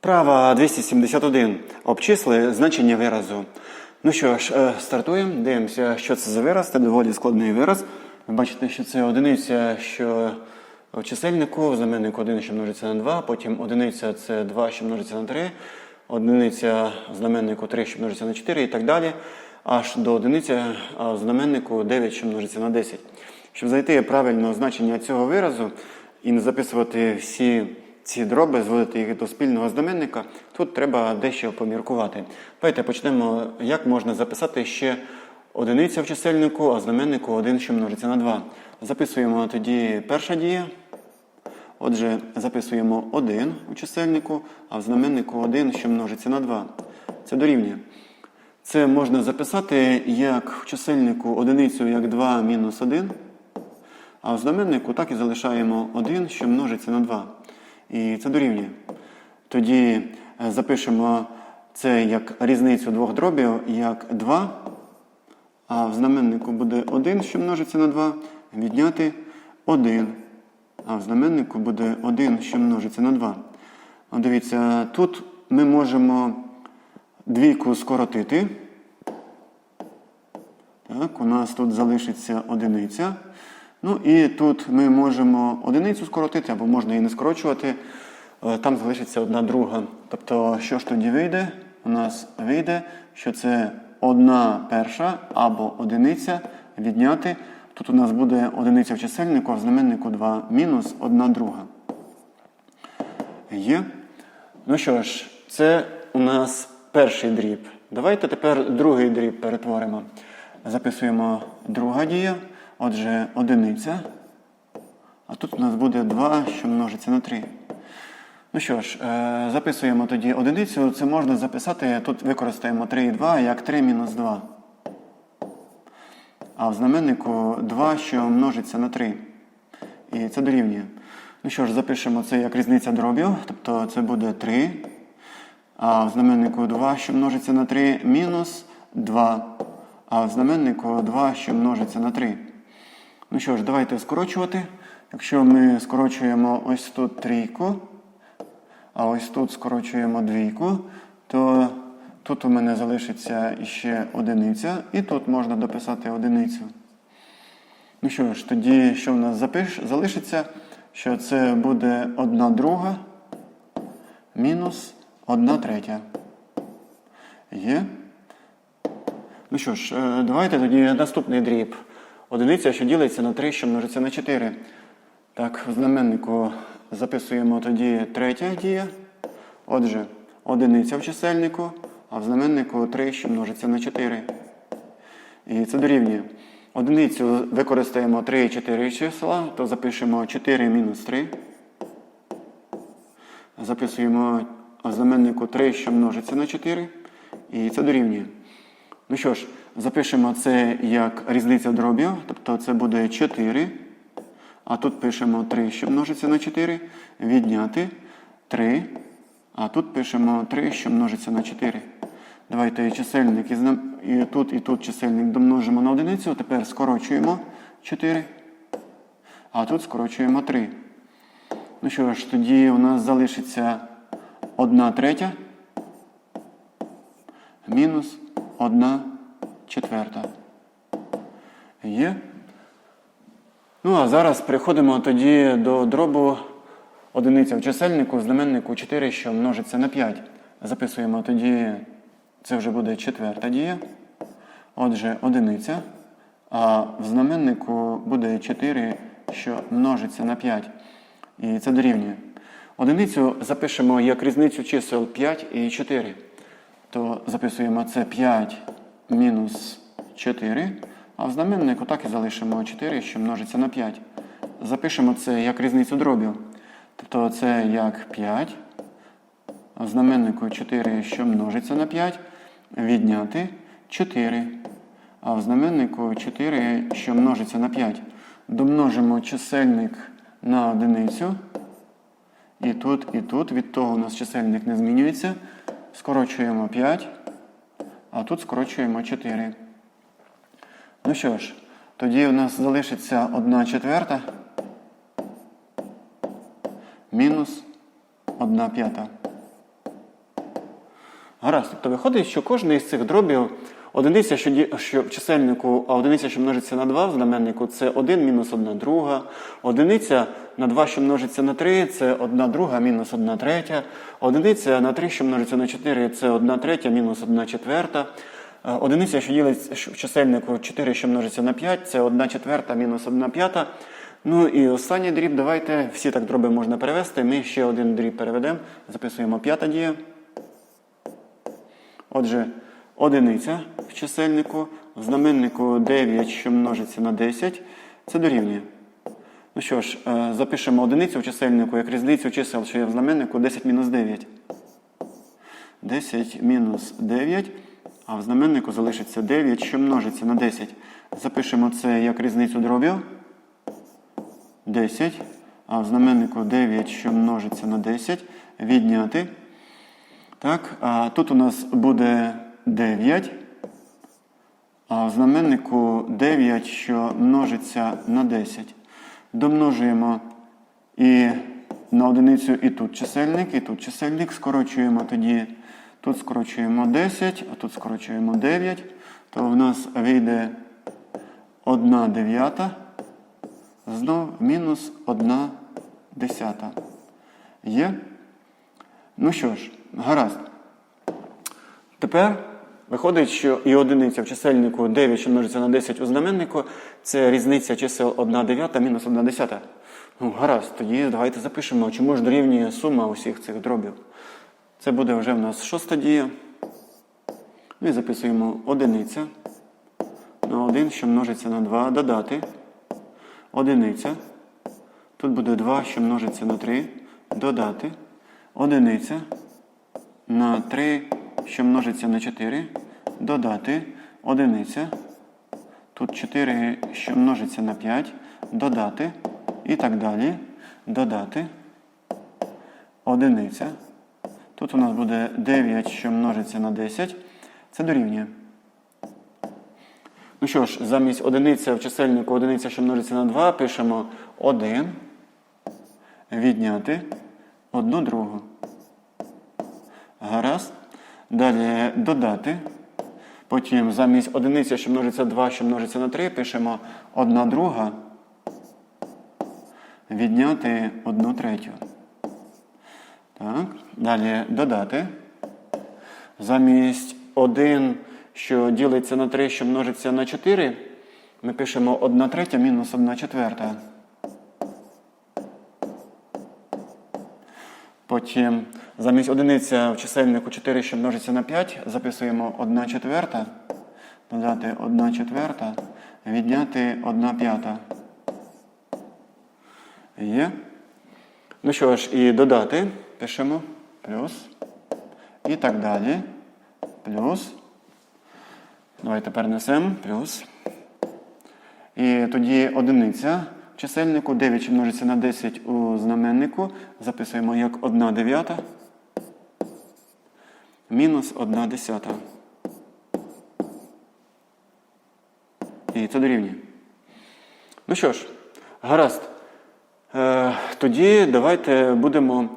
Вправа 271. Обчисли значення виразу. Ну що ж, е, стартуємо. Дивимося, що це за вираз. Це доволі складний вираз. Ви бачите, що це одиниця, що в чисельнику, в знаменнику 1, що множиться на 2, потім одиниця це 2, що множиться на 3, одиниця в знаменнику 3, що множиться на 4 і так далі. Аж до одиниці, в знаменнику 9, що множиться на 10. Щоб знайти правильне значення цього виразу і не записувати всі ці дроби, зводити їх до спільного знаменника, тут треба дещо поміркувати. Давайте почнемо, як можна записати ще одиниця в чисельнику, а знаменнику 1, що множиться на 2. Записуємо тоді перша дія. Отже, записуємо 1 у чисельнику, а в знаменнику 1, що множиться на 2. Це дорівнює. Це можна записати як в чисельнику одиницю як 2 мінус 1, а в знаменнику так і залишаємо 1, що множиться на 2. І це дорівнює. Тоді е, запишемо це як різницю двох дробів, як 2, а в знаменнику буде 1, що множиться на 2, відняти 1. А в знаменнику буде 1, що множиться на 2. От дивіться, тут ми можемо двійку скоротити. Так, у нас тут залишиться одиниця. Ну і тут ми можемо одиницю скоротити, або можна її не скорочувати. Е, Там залишиться одна друга. Тобто, що ж тоді вийде? У нас вийде, що це одна перша або одиниця відняти. Тут у нас буде одиниця в чисельнику, а в знаменнику 2 мінус одна друга. Є. Ну що ж, це у нас перший дріб. Давайте тепер другий дріб перетворимо. Записуємо друга дія. Отже, одиниця. А тут у нас буде 2, що множиться на 3. Ну що ж, е, записуємо тоді одиницю. Це можна записати, тут використаємо 3 і 2 як 3 мінус 2. А в знаменнику 2, що множиться на 3. І це дорівнює. Ну що ж, запишемо це як різниця дробів. Тобто це буде 3. А в знаменнику 2, що множиться на 3, мінус 2. А в знаменнику 2, що множиться на 3. Ну що ж, давайте скорочувати. Якщо ми скорочуємо ось тут трійку, а ось тут скорочуємо двійку, то тут у мене залишиться іще одиниця, і тут можна дописати одиницю. Ну що ж, тоді що в нас запиш, залишиться? Що це буде 1 друга мінус 1 третя. Є? Ну що ж, е, давайте тоді наступний дріб. Одиниця, що ділиться на 3, що множиться на 4. Так, в знаменнику записуємо тоді третя дія. Отже, одиниця в чисельнику, а в знаменнику 3, що множиться на 4. І це дорівнює. Одиницю використаємо 3 і 4 числа, то запишемо 4 мінус 3. Записуємо в знаменнику 3, що множиться на 4. І це дорівнює. Ну що ж, запишемо це як різниця дробів, тобто це буде 4. А тут пишемо 3, що множиться на 4. Відняти 3. А тут пишемо 3, що множиться на 4. Давайте чисельник і, тут, і тут чисельник домножимо на одиницю. Тепер скорочуємо 4. А тут скорочуємо 3. Ну що ж, тоді у нас залишиться 1 третя мінус 1 четверта. Є. Ну, а зараз переходимо тоді до дробу одиниця в чисельнику, знаменнику 4, що множиться на 5. Записуємо тоді, це вже буде четверта дія. Отже, одиниця. А в знаменнику буде 4, що множиться на 5. І це дорівнює. Одиницю запишемо як різницю чисел 5 і 4. То записуємо це 5 мінус 4. А в знаменнику так і залишимо 4, що множиться на 5. Запишемо це як різницю дробів. Тобто це як 5. А в знаменнику 4, що множиться на 5. Відняти 4. А в знаменнику 4, що множиться на 5. Домножимо чисельник на одиницю. І тут, і тут. Від того у нас чисельник не змінюється. Скорочуємо 5. А тут скорочуємо 4. Ну що ж, тоді у нас залишиться 1 четверта мінус 1 п'ята. Гаразд. Тобто виходить, що кожен із цих дробів одиниця, що, що в чисельнику, а одиниця, що множиться на 2 в знаменнику, це 1 мінус 1 друга. Одиниця на 2, що множиться на 3, це 1 друга мінус 1 третя. Одиниця на 3, що множиться на 4, це 1 третя мінус 1 четверта. Е, Одиниця, що ділить що в чисельнику 4, що множиться на 5, це 1 четверта мінус 1 п'ята. Ну і останній дріб, давайте, всі так дроби можна перевести. Ми ще один дріб переведемо. Записуємо п'ята дія. Отже, одиниця в чисельнику, в знаменнику 9, що множиться на 10, це дорівнює. Ну що ж, е, запишемо одиницю в чисельнику як різницю чисел, що є в знаменнику 10 мінус 9. 10 мінус 9, а в знаменнику залишиться 9, що множиться на 10. Запишемо це як різницю дробів. 10, а в знаменнику 9, що множиться на 10, відняти. Так, а тут у нас буде 9, а в знаменнику 9, що множиться на 10. Домножуємо і на одиницю і тут чисельник, і тут чисельник. Скорочуємо тоді, тут скорочуємо 10, а тут скорочуємо 9, то в нас вийде 1 дев'ята, знов мінус 1 десята. Є? Ну що ж, гаразд. Тепер виходить, що і одиниця в чисельнику 9, що множиться на 10 у знаменнику, це різниця чисел 1 дев'ята мінус 1 десята. Ну, гаразд, тоді давайте запишемо, чому ж дорівнює сума усіх цих дробів. Це буде вже в нас шоста дія. Ну і записуємо одиниця на 1, що множиться на 2, додати. Одиниця. Тут буде 2, що множиться на 3, додати. Одиниця на 3, що множиться на 4, додати. Одиниця. Тут 4, що множиться на 5, додати. І так далі. Додати. Одиниця. Тут у нас буде 9, що множиться на 10. Це дорівнює. Ну що ж, замість одиниця в чисельнику одиниця, що множиться на 2, пишемо 1. Відняти одну другу. Гаразд. Далі додати. Потім замість одиниця, що множиться 2, що множиться на 3, пишемо 1 друга. Відняти 1 третю. Так. Далі додати. Замість 1, що ділиться на 3, що множиться на 4, ми пишемо 1 третя мінус 1 четверта. Потім замість одиниця в чисельнику 4, що множиться на 5, записуємо 1 четверта, додати 1 четверта, відняти 1 п'ята. Є. Ну що ж, і додати пишемо плюс. І так далі. Плюс. Давайте перенесемо плюс. І тоді одиниця чисельнику 9 що множиться на 10 у знаменнику. Записуємо як 1 дев'ята. Мінус 1 десята. І це дорівнює. Ну що ж, гаразд. Е, тоді давайте будемо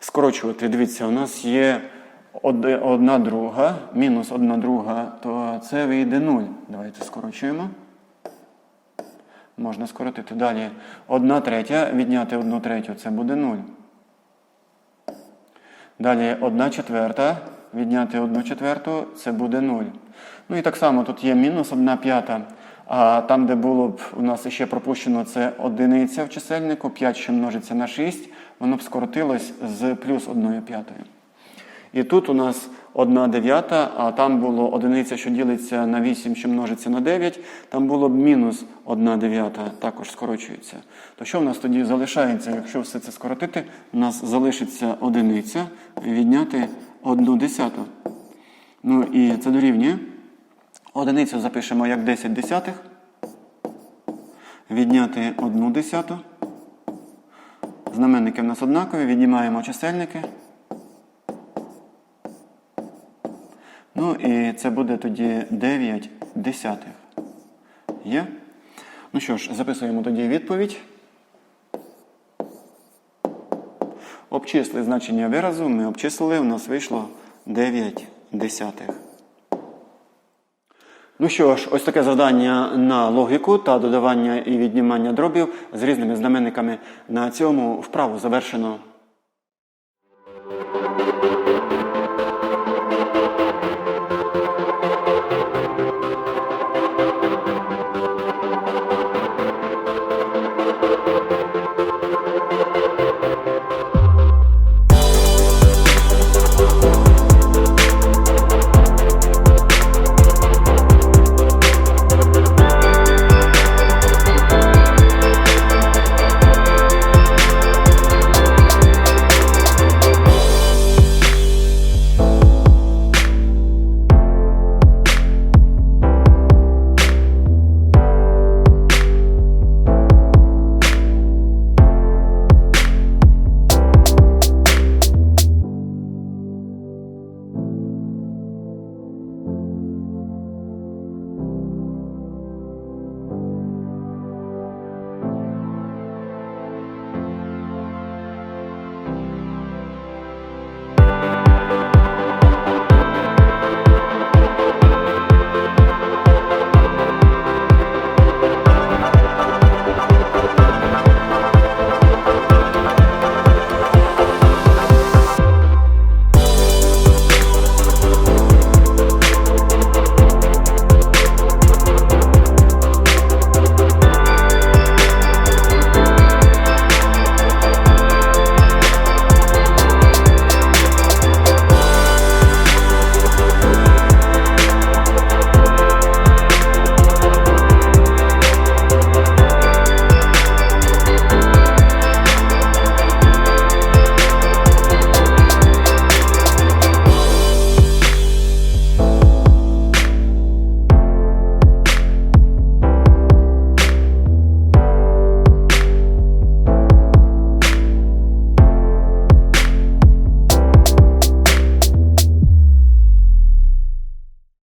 скорочувати. Дивіться, у нас є одна друга, мінус одна друга, то це вийде 0. Давайте скорочуємо. Можна скоротити. Далі одна третя, відняти одну третю, це буде 0. Далі одна четверта, відняти одну четверту, це буде 0. Ну і так само тут є мінус одна п'ята. А там, де було б у нас ще пропущено, це одиниця в чисельнику, 5, що множиться на 6, воно б скоротилось з плюс 1 п'ятою. І тут у нас 1 дев'ята, а там було одиниця, що ділиться на 8, що множиться на 9, там було б мінус 1 дев'ята, також скорочується. То що в нас тоді залишається? Якщо все це скоротити, у нас залишиться одиниця відняти 1 десяту. Ну і це дорівнює. Одиницю запишемо як 10 десятих. Відняти 1 десяту. Знаменники в нас однакові, віднімаємо чисельники. Це буде тоді 9 десятих. Є? Ну що ж, записуємо тоді відповідь. Обчисли значення виразу. Ми обчислили, у нас вийшло 9 десятих. Ну що ж, ось таке завдання на логіку та додавання і віднімання дробів з різними знаменниками. На цьому вправу завершено.